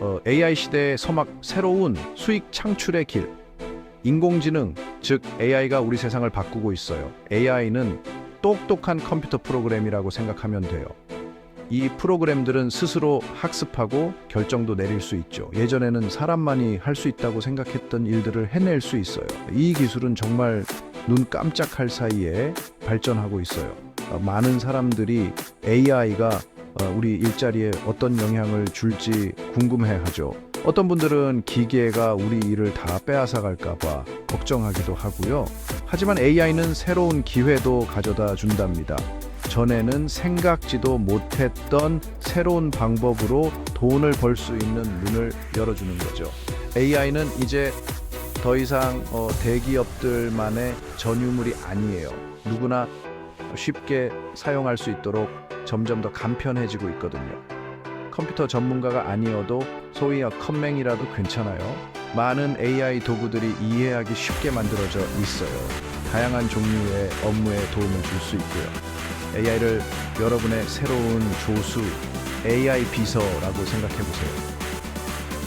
어, AI 시대의 서막 새로운 수익 창출의 길. 인공지능, 즉 AI가 우리 세상을 바꾸고 있어요. AI는 똑똑한 컴퓨터 프로그램이라고 생각하면 돼요. 이 프로그램들은 스스로 학습하고 결정도 내릴 수 있죠. 예전에는 사람만이 할 수 있다고 생각했던 일들을 해낼 수 있어요. 이 기술은 정말 눈 깜짝할 사이에 발전하고 있어요. 어, 많은 사람들이 AI가 어, 우리 일자리에 어떤 영향을 줄지 궁금해하죠. 어떤 분들은 기계가 우리 일을 다 빼앗아 갈까봐 걱정하기도 하고요. 하지만 AI는 새로운 기회도 가져다 준답니다. 전에는 생각지도 못했던 새로운 방법으로 돈을 벌 수 있는 문을 열어주는 거죠. AI는 이제 더 이상 어, 대기업들만의 전유물이 아니에요. 누구나 쉽게 사용할 수 있도록 점점 더 간편해지고 있거든요. 컴퓨터 전문가가 아니어도 소위 컴맹이라도 괜찮아요. 많은 AI 도구들이 이해하기 쉽게 만들어져 있어요. 다양한 종류의 업무에 도움을 줄 수 있고요. AI를 여러분의 새로운 조수, AI 비서라고 생각해 보세요.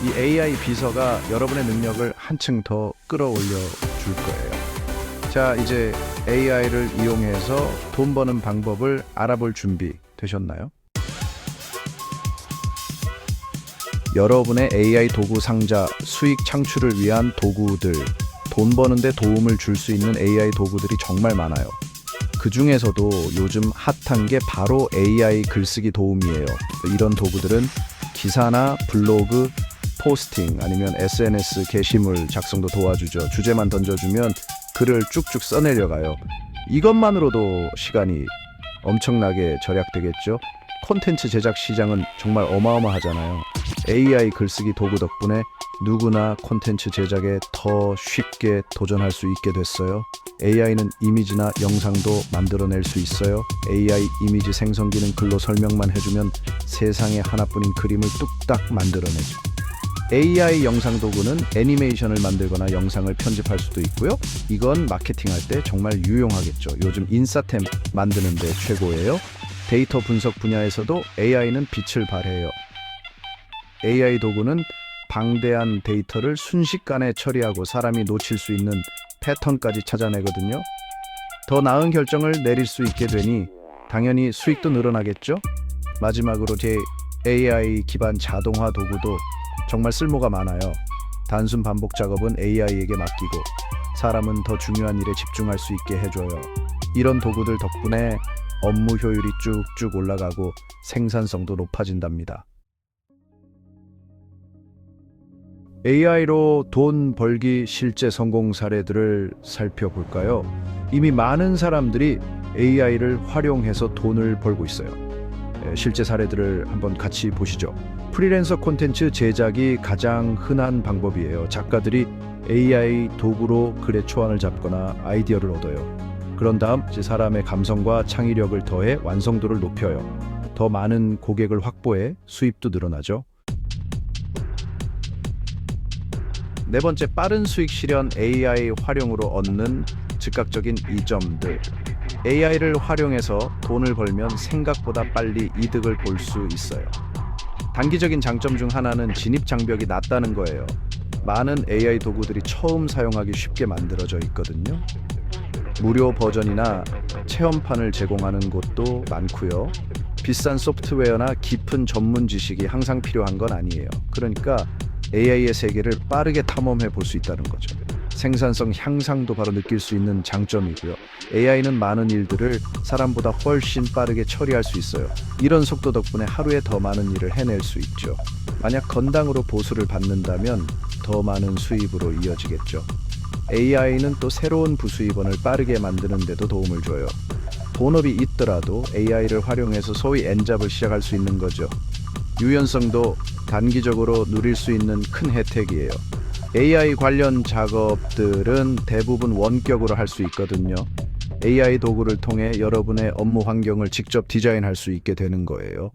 이 AI 비서가 여러분의 능력을 한층 더 끌어올려 줄 거예요. 자, 이제 AI를 이용해서 돈 버는 방법을 알아볼 준비 되셨나요? 여러분의 AI 도구 상자 수익 창출을 위한 도구들, 돈 버는데 도움을 줄 수 있는 AI 도구들이 정말 많아요. 그 중에서도 요즘 핫한 게 바로 AI 글쓰기 도움이에요. 이런 도구들은 기사나 블로그, 포스팅 아니면 SNS 게시물 작성도 도와주죠. 주제만 던져주면 글을 쭉쭉 써내려가요. 이것만으로도 시간이 엄청나게 절약되겠죠. 콘텐츠 제작 시장은 정말 어마어마하잖아요. AI 글쓰기 도구 덕분에 누구나 콘텐츠 제작에 더 쉽게 도전할 수 있게 됐어요. AI는 이미지나 영상도 만들어낼 수 있어요. AI 이미지 생성기는 글로 설명만 해주면 세상에 하나뿐인 그림을 뚝딱 만들어내죠. AI 영상 도구는 애니메이션을 만들거나 영상을 편집할 수도 있고요. 이건 마케팅할 때 정말 유용하겠죠. 요즘 인싸템 만드는 데 최고예요. 데이터 분석 분야에서도 AI는 빛을 발해요. AI 도구는 방대한 데이터를 순식간에 처리하고 사람이 놓칠 수 있는 패턴까지 찾아내거든요. 더 나은 결정을 내릴 수 있게 되니 당연히 수익도 늘어나겠죠. 마지막으로 제 AI 기반 자동화 도구도 정말 쓸모가 많아요. 단순 반복 작업은 AI에게 맡기고 사람은 더 중요한 일에 집중할 수 있게 해줘요. 이런 도구들 덕분에 업무 효율이 쭉쭉 올라가고 생산성도 높아진답니다. AI로 돈 벌기 실제 성공 사례들을 살펴볼까요? 이미 많은 사람들이 AI를 활용해서 돈을 벌고 있어요. 에, 실제 사례들을 한번 같이 보시죠. 프리랜서 콘텐츠 제작이 가장 흔한 방법이에요. 작가들이 AI 도구로 글의 초안을 잡거나 아이디어를 얻어요. 그런 다음 사람의 감성과 창의력을 더해 완성도를 높여요. 더 많은 고객을 확보해 수입도 늘어나죠. 네 번째 빠른 수익 실현 AI 활용으로 얻는 즉각적인 이점들. AI를 활용해서 돈을 벌면 생각보다 빨리 이득을 볼 수 있어요. 단기적인 장점 중 하나는 진입 장벽이 낮다는 거예요. 많은 AI 도구들이 처음 사용하기 쉽게 만들어져 있거든요. 무료 버전이나 체험판을 제공하는 곳도 많고요. 비싼 소프트웨어나 깊은 전문 지식이 항상 필요한 건 아니에요. 그러니까 AI의 세계를 빠르게 탐험해 볼 수 있다는 거죠. 생산성 향상도 바로 느낄 수 있는 장점이고요. AI는 많은 일들을 사람보다 훨씬 빠르게 처리할 수 있어요. 이런 속도 덕분에 하루에 더 많은 일을 해낼 수 있죠. 만약 건당으로 보수를 받는다면 더 많은 수입으로 이어지겠죠. AI는 또 새로운 부수입원을 빠르게 만드는 데도 도움을 줘요. 본업이 있더라도 AI를 활용해서 소위 엔잡을 시작할 수 있는 거죠. 유연성도 단기적으로 누릴 수 있는 큰 혜택이에요. AI 관련 작업들은 대부분 원격으로 할 수 있거든요. AI 도구를 통해 여러분의 업무 환경을 직접 디자인할 수 있게 되는 거예요.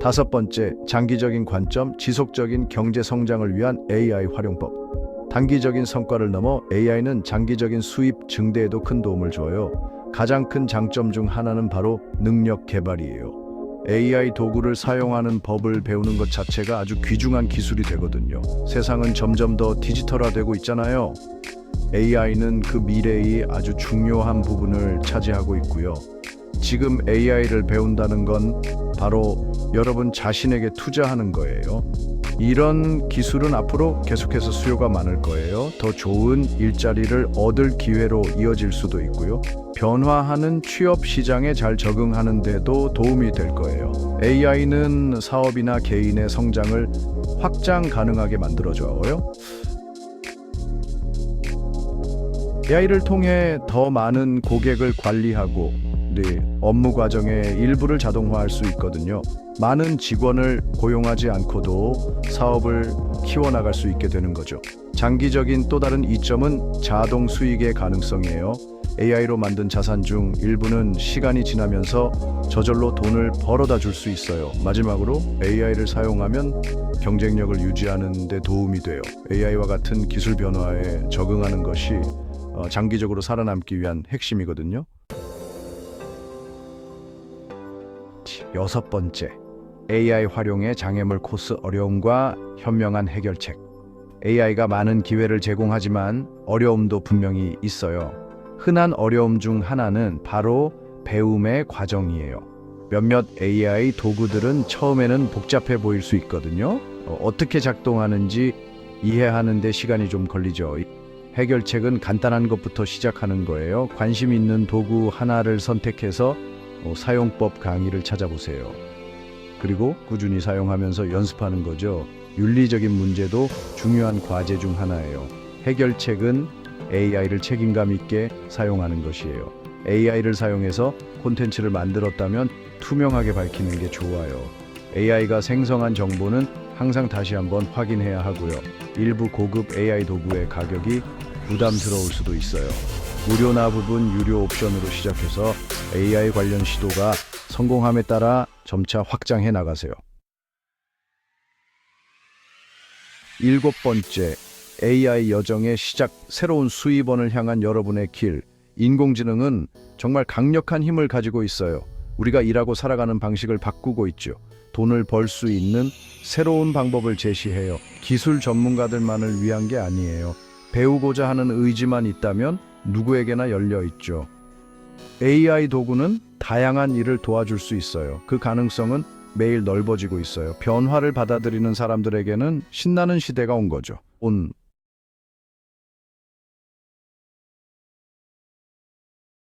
다섯 번째, 장기적인 관점, 지속적인 경제 성장을 위한 AI 활용법. 단기적인 성과를 넘어 AI는 장기적인 수입 증대에도 큰 도움을 줘요. 가장 큰 장점 중 하나는 바로 능력 개발이에요. AI 도구를 사용하는 법을 배우는 것 자체가 아주 귀중한 기술이 되거든요. 세상은 점점 더 디지털화되고 있잖아요. AI는 그 미래의 아주 중요한 부분을 차지하고 있고요. 지금 AI를 배운다는 건 바로 여러분 자신에게 투자하는 거예요. 이런 기술은 앞으로 계속해서 수요가 많을 거예요. 더 좋은 일자리를 얻을 기회로 이어질 수도 있고요. 변화하는 취업 시장에 잘 적응하는 데도 도움이 될 거예요. AI는 사업이나 개인의 성장을 확장 가능하게 만들어줘요. AI를 통해 더 많은 고객을 관리하고 네, 업무 과정의 일부를 자동화할 수 있거든요. 많은 직원을 고용하지 않고도 사업을 키워나갈 수 있게 되는 거죠. 장기적인 또 다른 이점은 자동 수익의 가능성이에요. AI로 만든 자산 중 일부는 시간이 지나면서 저절로 돈을 벌어다 줄 수 있어요. 마지막으로 AI를 사용하면 경쟁력을 유지하는 데 도움이 돼요. AI와 같은 기술 변화에 적응하는 것이 어, 장기적으로 살아남기 위한 핵심이거든요. 여섯 번째, AI 활용의 장애물 코스 어려움과 현명한 해결책. AI가 많은 기회를 제공하지만 어려움도 분명히 있어요. 흔한 어려움 중 하나는 바로 배움의 과정이에요. 몇몇 AI 도구들은 처음에는 복잡해 보일 수 있거든요. 어, 어떻게 작동하는지 이해하는 데 시간이 좀 걸리죠. 해결책은 간단한 것부터 시작하는 거예요. 관심 있는 도구 하나를 선택해서 어, 사용법 강의를 찾아보세요. 그리고 꾸준히 사용하면서 연습하는 거죠. 윤리적인 문제도 중요한 과제 중 하나예요. 해결책은 AI를 책임감 있게 사용하는 것이에요. AI를 사용해서 콘텐츠를 만들었다면 투명하게 밝히는 게 좋아요. AI가 생성한 정보는 항상 다시 한번 확인해야 하고요. 일부 고급 AI 도구의 가격이 부담스러울 수도 있어요. 무료나 부분 유료 옵션으로 시작해서 AI 관련 시도가 성공함에 따라 점차 확장해 나가세요. 일곱 번째, AI 여정의 시작, 새로운 수입원을 향한 여러분의 길. 인공지능은 정말 강력한 힘을 가지고 있어요. 우리가 일하고 살아가는 방식을 바꾸고 있죠. 돈을 벌 수 있는 새로운 방법을 제시해요. 기술 전문가들만을 위한 게 아니에요. 배우고자 하는 의지만 있다면 누구에게나 열려 있죠. AI 도구는 다양한 일을 도와줄 수 있어요. 그 가능성은 매일 넓어지고 있어요. 변화를 받아들이는 사람들에게는 신나는 시대가 온 거죠. 온